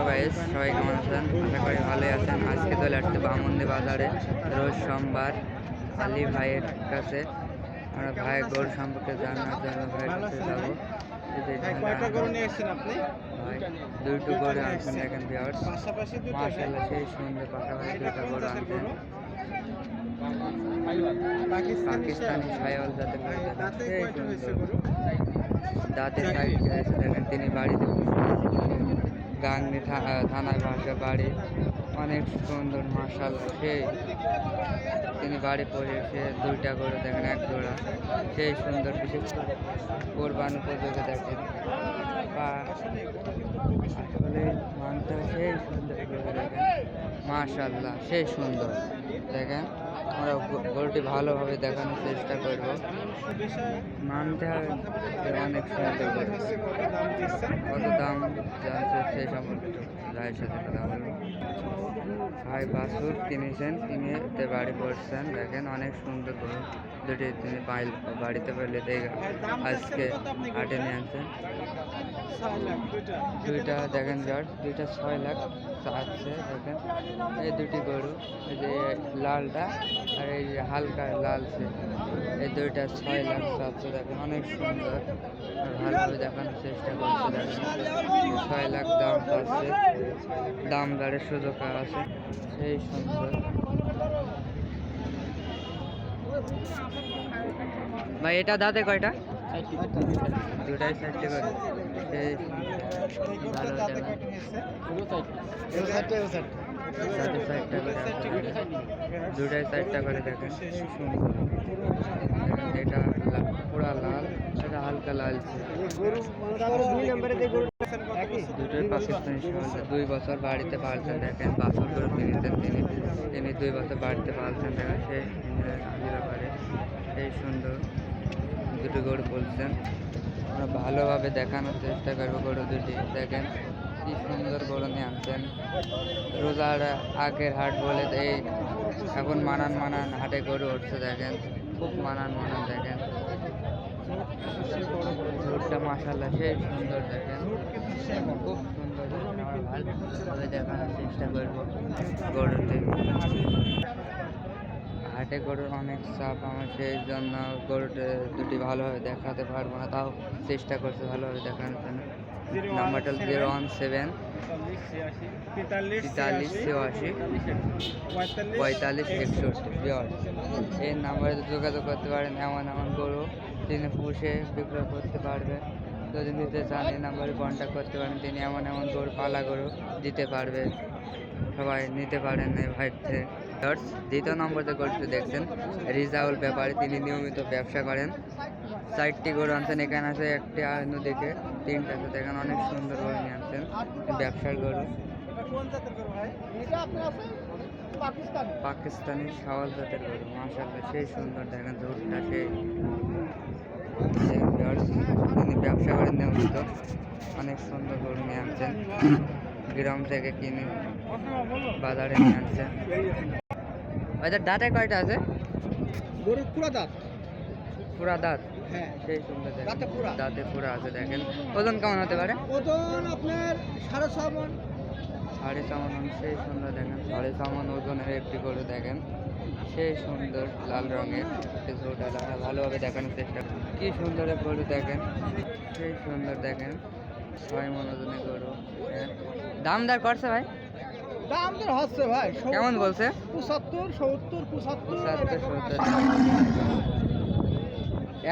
Hello guys সবাই কেমন আছেন? আশা করি ভালোই আছেন। আজকে চলে আসছে বামন্দি বাজারে রোজ সোমবার। আলী ভাইয়ের কাছে। আমরা ভাই গরু সম্পর্কে জানার জন্য ভাইয়ের কাছে যাব। দুটো গরু আনছেন দেখেন বিয়ার্স সেই সুন্দর পাশাপাশি দুটা গরু আনছেন। পাকিস্তানি যাতে দাঁতের সাইড দেখেন তিনি বাড়িতে গাংনি থা- আহ, থানায় ভাষা বাড়ি অনেক সুন্দর মার্শাল সেই তিনি বাড়ি পড়ে এসে দুইটা করে দেখেন এক জোড়া। সেই সুন্দর বিশেষ করে কোরবান উপযোগে দেখেন। বা আসলে মানটা সেই সুন্দর দেখেন। সেই সুন্দর। দেখেন। আমরা গ- গরুটি ভালোভাবে দেখানোর চেষ্টা করব। মানতে হবে অনেক সুন্দর কত দাম জানছে সেই সম্পর্কে সাথে কথা বলব। ভাই বাসুর কিনেছেন, কিনে তে বাড়ি করছেন দেখেন অনেক সুন্দর গরু দুটি তিনি পাইল বাড়িতে পেলে দেখে আজকে হাটে নিয়ে আনছেন। দুইটা দেখেন যার দুইটা ছয় লাখ। আছে দেখেন। এই দুটি গরু, এই যে লালটা আর এই যে হালকা লালছে এই দুইটা ছয় লাখ সাতশো দেখেন, অনেক সুন্দর। ভালোভাবে দেখানোর চেষ্টা করছে, দেখেন। ছয় লাখ দাম পাচ্ছে, দাম দরের সুযোগ আছে। সেই সুন্দর। ভাই, এটা দাঁতে কয়টা? দুটাই করে করে করে এটা পুরা লাল এটা হালকা লালছে দুটোই পাকিস্তানি সীমান্ত দুই বছর বাড়িতে পালছেন দেখেন বছর করে কিনেছেন তিনি। তিনি দুই বছর বাড়িতে পালছেন দেখেন সেই ব্যাপারে সেই সুন্দর। দুটো গরু বলছেন। আমরা ভালোভাবে দেখানোর চেষ্টা করব গরু দুটি। দেখেন, কি সুন্দর গরু নিয়ে আনছেন। রোজার আগের হাট বলে এই এখন মানান মানান হাটে গরু উঠছে, দেখেন। খুব মানান মানান, দেখেন। ঝোরটা মাসাল্লাহ সেই সুন্দর, দেখেন। খুব সুন্দর আমরা ভালোভাবে দেখানোর চেষ্টা করব গরুতে। হাটে গরুর অনেক চাপ আমার সেই জন্য গরুটা দুটি ভালোভাবে দেখাতে পারব না তাও চেষ্টা করছে ভালোভাবে দেখানোর জন্য। নাম্বারটা জিরো ওয়ান সেভেন তেতাল্লিশ ছিয়াশি পঁয়তাল্লিশ একষট্টি এই নাম্বারে যোগাযোগ করতে পারেন এমন এমন গরু তিনি পুষে বিক্রয় করতে পারবে। যদি নিতে চান এই নাম্বারে কন্ট্যাক্ট করতে পারেন তিনি এমন এমন গরু পালা গরু দিতে পারবে। সবাই নিতে পারেন এই Third, দ্বিতীয় নম্বর যে গরুটি দেখছেন, রিজাউল ব্যাপারে, তিনি নিয়মিত ব্যবসা করেন। চারটি গরু আনছেন, এখানে আছে একটি নদীকে তিনটা আছে এখানে অনেক সুন্দর গরু নিয়ে আনছেন, ব্যবসার গরু। পাকিস্তানি শাওয়াল জাতের গরু, মাশাআল্লাহ, সেই সুন্দর, দেখেন ঝোটটা সেই। তিনি ব্যবসা করেন নিয়মিত, অনেক সুন্দর গরু নিয়ে আনছেন। গ্রাম থেকে কিনে বাজারে নিয়ে আনছেন। ওইটার দাঁতে কয়টা আছে? গরুর পুরো দাঁত। পুরা দাঁত? হ্যাঁ। সেই সুন্দর দাঁতে পুরা। দাঁতে পুরা আছে দেখেন। ওজন কেমন হতে পারে? ওজন আপনার সাড়ে ছ মন। সাড়ে চামন সেই সুন্দর দেখেন। সাড়ে চামন ওজনের একটি গরু দেখেন। সেই সুন্দর লাল রঙের। ভালোভাবে দেখানোর চেষ্টা করুন। কি সুন্দর গরু দেখেন। সেই সুন্দর দেখেন। ছয় মন ওজনের গরু। দাম দর করছে ভাই? দাম তো হচ্ছে ভাই কেমন বলছে? পঁচাত্তর সত্তর পঁচাত্তর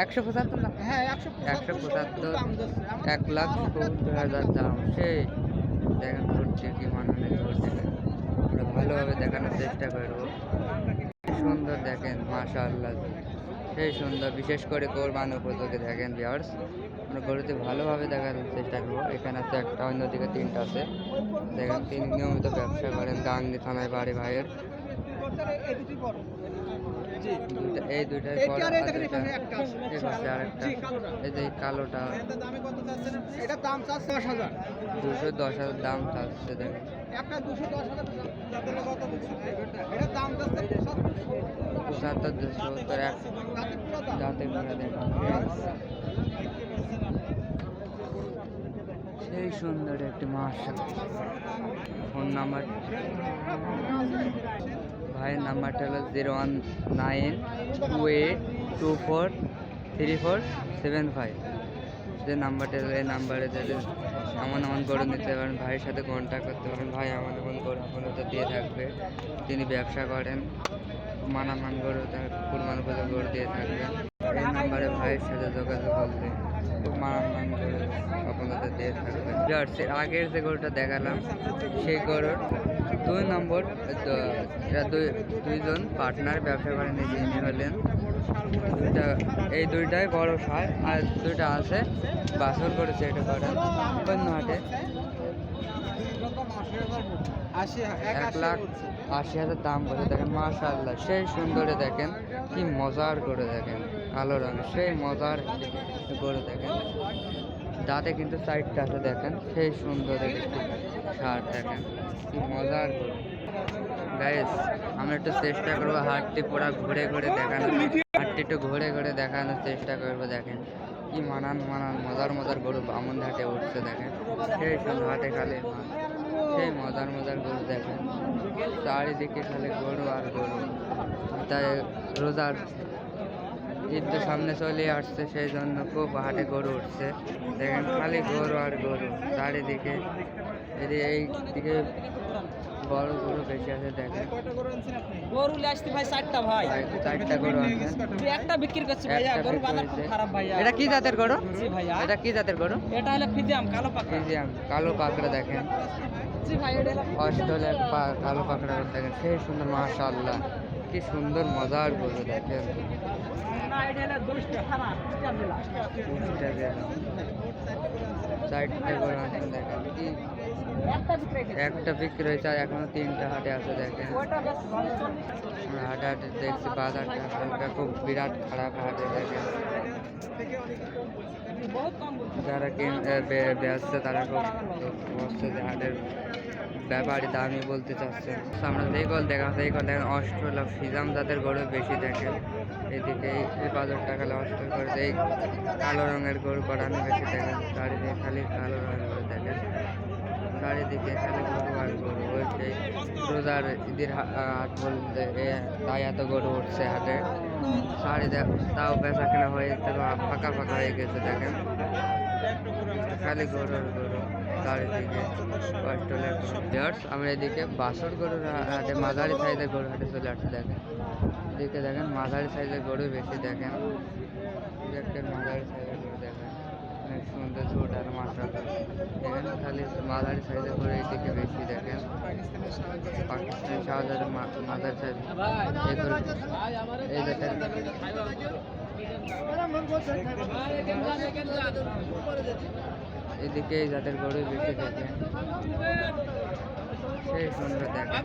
একশো পঁচাত্তর না? হ্যাঁ একশো পঁচাত্তর এক লাখ সত্তর হাজার দাম। সেই দেখেন ঘুরছে কি মানানে ঘুরছে আমরা ভালোভাবে দেখানোর চেষ্টা করব। সুন্দর দেখেন মাশা আল্লাহ সেই সুন্দর বিশেষ করে কোরবান উপযোগী দেখেন বিয়ার্স আমরা গরুতে ভালোভাবে দেখার চেষ্টা করব। এখানে আছে একটা অন্যদিকে তিনটা আছে। দেখেন তিনি নিয়মিত ব্যবসা করেন গাঙ্গি থানায় বাড়ি ভাইয়ের। এই দুইটাই। এই যে কালোটা। এটার দামে চাচ্ছে দশ হাজার দুশো দশ হাজার দাম চাচ্ছে দেখেন একটা দুশো দশ হাজার? এটার দাম চাচ্ছে পঁচাত্তর। পঁচাত্তর দুশো সত্তর এক তাতে পুরো দাম। দেখেন সেই সুন্দর একটি মাসা ফোন নাম্বার ভাইয়ের নাম্বারটা হলো zero one nine two eight two four three four seven five যে নাম্বারটা এই নাম্বারে যদি এমন এমন করে নিতে পারেন, ভাইয়ের সাথে কন্ট্যাক্ট করতে পারেন। ভাই এমন এমন করে আপনাদের দিয়ে থাকবে। তিনি ব্যবসা করেন মানামান গরু তার কুরবান করে গরু দিয়ে থাকবে। এই নাম্বারে ভাইয়ের সাথে যোগাযোগ করলে খুব মানামান করে আপনাদের দিয়ে থাকবে। এর আগের যে গরুটা দেখালাম, সেই গরুর দুই নম্বর দুইজন পার্টনার ব্যবসা করেন এই যে ইনি হলেন দুইটা এই দুইটাই বড় সার আর দুইটা আছে বাসর করেছে এটা করেন অন্য হাটে। এক লাখ আশি হাজার দাম করে দেখেন মাশাআল্লাহ সেই সুন্দরে দেখেন কি মজার করে দেখেন কালো রঙের সেই মজার করে দেখেন। দাঁতে কিন্তু সাইডটা আছে দেখেন সেই সুন্দর একটি সার দেখেন কি মজার করে। গাইস আমরা একটু চেষ্টা করব হাটটি পুরা ঘুরে ঘুরে হাটটি একটু ঘুরে ঘুরে দেখানোর চেষ্টা করব, দেখেন। কি মানান মানান, মজার মজার গরু বামন ঘাটে উঠছে, দেখেন। সেই হাটে খালি সেই মজার মজার গরু, দেখেন। চারিদিকে খালি গরু আর গরু। তাই রোজার ঈদ সামনে চলে আসছে, সেই জন্য খুব হাটে গরু উঠছে। দেখেন, খালি গরু আর গরু, চারিদিকে। এই দিকে বড় গরু বেশি আছে দেখেন। কয়টা গরু আনছেন আপনি? গরু নিয়ে আসছি ভাই চারটা ভাই। চারটা গরু আছে। একটা বিক্রি করছি ভাইয়া গরু বাজার খুব খারাপ ভাইয়া। এটা কি জাতের গরু? জি ভাইয়া। এটা কি জাতের গরু? এটা হলো ফিজিয়াম কালো পাকা ফিজিয়াম কালো পাকড়া দেখেন। জি ভাই এটা হলো অস্ট্রেলিয়ার পা- কালো পাকড়া দেখেন। সেই সুন্দর মাশাআল্লাহ। কি সুন্দর মজার গরু দেখেন। চারটে গরু আছেন দেখেন। কি একটা বিক্রি হয়েছে। আর এখনও তিনটা হাটে আছে দেখেন। হাটে হাটে দেখছি বাজারটা খুব বিরাট খারাপ হাটে দেখেন। যারা বেচছে তারা খুব বসছে যে হাটের ব্যাপারী দামি বলতে চাচ্ছে। আমরা যেই কল দেখা এই কল দেখেন অস্ট্রেলিয়া ফিজাম জাতের গরু বেশি দেখেন। এদিকে এই- বাজারটা খালি অস্ট্রেল করে এই কালো রঙের গরু করানো বেশি দেখেন চারিদিকে খালি কালো রঙের গরু দেখেন। চারিদিকে খালি গরু আর গরু সেই রোজার ঈদের হাট বলতে তাই এত গরু উঠছে হাটে। শাড়ি তাও বেচা কেনা হয়ে ফাঁকা ফাঁকা হয়ে গেছে, দেখেন। খালি গরু গরু চারিদিকে আমরা এদিকে বাসর গরুর হাটে, মাঝারি সাইজের গরু হাটে চলে আসছে, দেখেন। এদিকে দেখেন মাঝারি সাইজের গরু বেশি, দেখেন। দেখেন মাঝারি সাইজের অনেক সুন্দর ছোট আর মাথা দেখেন, খালি মাঝারি সাইজের গরু এদিকে বেশি দেখেন। পাকিস্তানি শাহজাদের মাঝারি সাইজ এই দেখেন। এদিকে এই জাতের গরু বেশি দেখেন। সেই সুন্দর দেখেন।